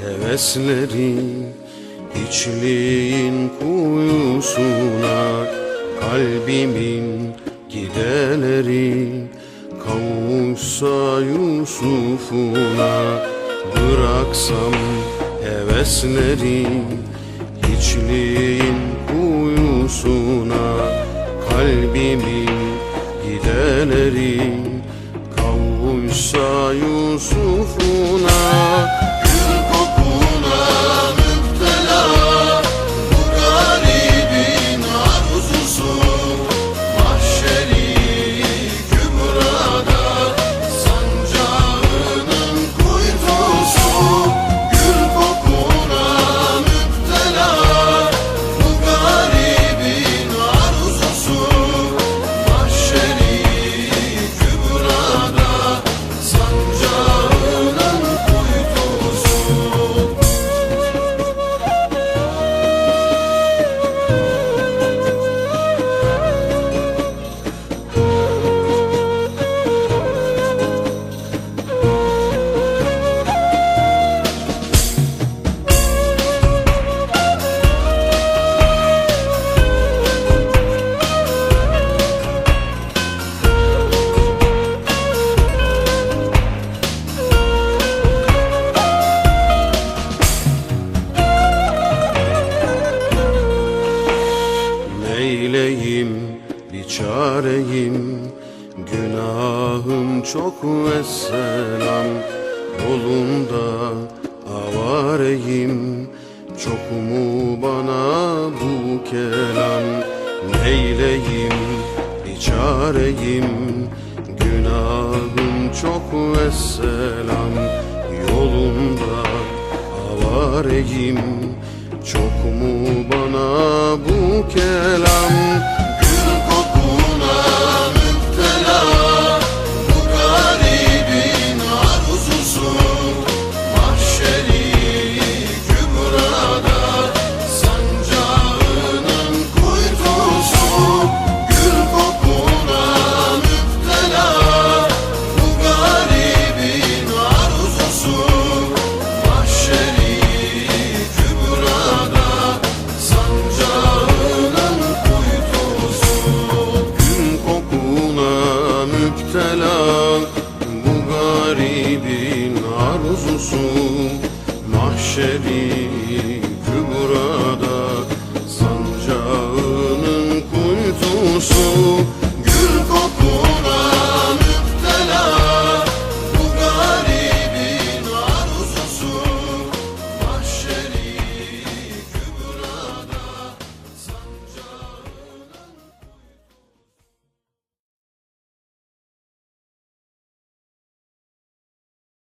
hevesleri Hiçliğin kuyusuna Kalbimin gideleri Kavuşsa Yusuf'una Bıraksam hevesleri Hiçliğin kuyusuna Kalbimin gideleri Kavuşsa Yusuf'una Günahım çok vesselam Yolunda avareyim Çok mu bana bu kelam? Neyleyim bir çareyim Günahım çok vesselam Yolunda avareyim Çok mu bana bu kelam mahşeri kübrada